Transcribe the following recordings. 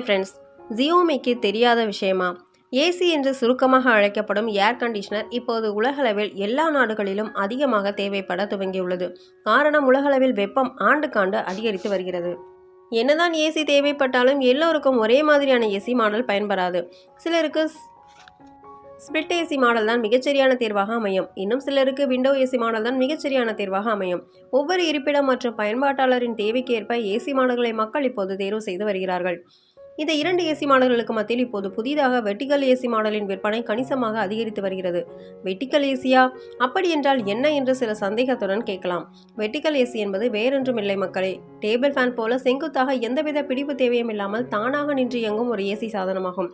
Hi friends ஜியோமிக்கு தெரியாத விஷயமா? AC என்று சுருக்கமாக அழைக்கப்படும் ஏர் கண்டிஷனர் இப்போது உலகளவில் எல்லா நாடுகளிலும் அதிகமாக தேவைப்பட துவங்கியுள்ளது. காரணம் உலகளவில் வெப்பம் ஆண்டுக்காண்டு அதிகரித்து வருகிறது. என்னதான் ஏசி தேவைப்பட்டாலும் எல்லோருக்கும் ஒரே மாதிரியான ஏசி மாடல் பயன்படாது. சிலருக்கு ஸ்பிளிட் ஏசி மாடல் தான் மிகச்சரியான தேர்வாக அமையும். இன்னும் சிலருக்கு விண்டோ ஏசி மாடல் தான் மிகச்சரியான தேர்வாக அமையும். ஒவ்வொரு இருப்பிடம் மற்றும் பயன்பாட்டாளரின் தேவைக்கேற்ப ஏசி மாடல்களை மக்கள் இப்போது தேர்வு செய்து வருகிறார்கள். இந்த இரண்டு ஏசி மாடல்களுக்கு மத்தியில் இப்போது புதிதாக வெட்டிக்கல் ஏசி மாடலின் விற்பனை கணிசமாக அதிகரித்து வருகிறது. வெர்டிகல் ஏசியா? அப்படி என்றால் என்ன என்று சில சந்தேகத்துடன் கேட்கலாம். வெட்டிக்கல் ஏசி என்பது வேறொன்றும் இல்லை மக்களே. டேபிள் ஃபேன் போல செங்குத்தாக எந்தவித பிடிப்பு தேவையும் இல்லாமல் தானாக நின்று இயங்கும் ஒரு ஏசி சாதனமாகும்.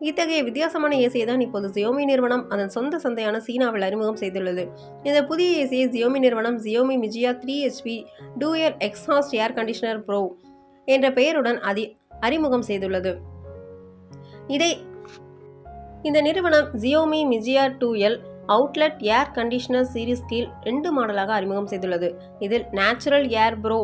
இத்தகைய வித்தியாசமான ஏசியை தான் இப்போது ஜியோமி நிறுவனம் அதன் சொந்த சந்தையான சீனாவில் அறிமுகம் செய்துள்ளது. இந்த புதிய ஏசியை ஜியோமி நிறுவனம் Xiaomi Mijia three HP dual exhaust air conditioner pro என்ற பெயருடன் அதி அறிமுகம் செய்துள்ளது. இதை இந்த நிறுவனம் Xiaomi Mijia dual outlet air conditioner series கீழ் ரெண்டு மாடலாக அறிமுகம் செய்துள்ளது. இதில் நேச்சுரல் ஏர் ப்ரோ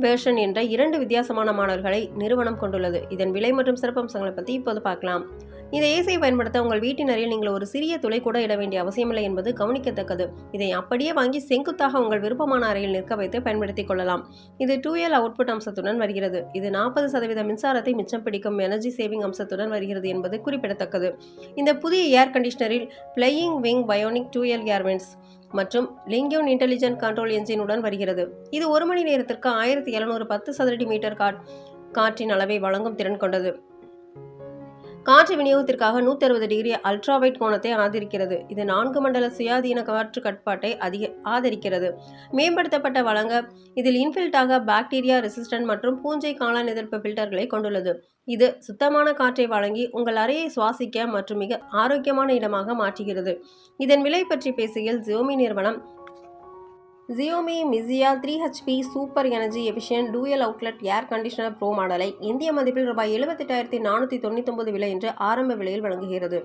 வேர்ஷன் என்ற இரண்டு வித்தியாசமான மாடல்களை நிறுவனம் கொண்டுள்ளது. இதன் விலை மற்றும் சிறப்பம்சங்களை பற்றி இப்போது பார்க்கலாம். இந்த ஏசியை பயன்படுத்த உங்கள் வீட்டின் அறையில் நீங்கள் ஒரு சிறிய துளை கூட இட வேண்டிய அவசியமில்லை என்பது கவனிக்கத்தக்கது. இதை அப்படியே வாங்கி செங்குத்தாக உங்கள் விருப்பமான அறையில் நிற்க வைத்து பயன்படுத்திக் கொள்ளலாம். இது டூ எல் அவுட்புட் அம்சத்துடன் வருகிறது. இது நாற்பது சதவீத மின்சாரத்தை மிச்சம் பிடிக்கும் எனர்ஜி சேவிங் அம்சத்துடன் வருகிறது என்பது குறிப்பிடத்தக்கது. இந்த புதிய air கண்டிஷனரில் flying wing bionic dual air vents மற்றும் லிங்கியூன் இன்டெலிஜென்ட் கண்ட்ரோல் என்ஜினுடன் வருகிறது. இது ஒரு மணி நேரத்திற்கு ஆயிரத்தி எழுநூறு பத்து சதுரடி மீட்டர் காட் காற்றின் அளவை வழங்கும் திறன் கொண்டது. காற்று விநியோகத்திற்காக நூற்றி அறுபது டிகிரி அல்ட்ராவைட் கோணத்தை ஆதரிக்கிறது. இது நான்கு மண்டல சுயாதீன காற்று கட்டுப்பாட்டை அதிக ஆதரிக்கிறது. மேம்படுத்தப்பட்ட வழங்க இதில் இன்ஃபில்டாக பாக்டீரியா ரெசிஸ்டன்ட் மற்றும் பூஞ்சை காளான் எதிர்ப்பு ஃபில்டர்களை கொண்டுள்ளது. இது சுத்தமான காற்றை வழங்கி உங்கள் அறையை சுவாசிக்க மற்றும் மிக ஆரோக்கியமான இடமாக மாற்றுகிறது. இதன் விலை பற்றி பேசுகையில் ஜியோமி நிறுவனம் Xiaomi Mijia three HP super energy efficient dual outlet air conditioner pro மாடலை இந்திய மதிப்பில் ரூபாய் எழுபத்தெட்டாயிரத்தி நானூற்றி தொண்ணூத்தொம்பது விலை என்று ஆரம்ப விலையில் வழங்குகிறது.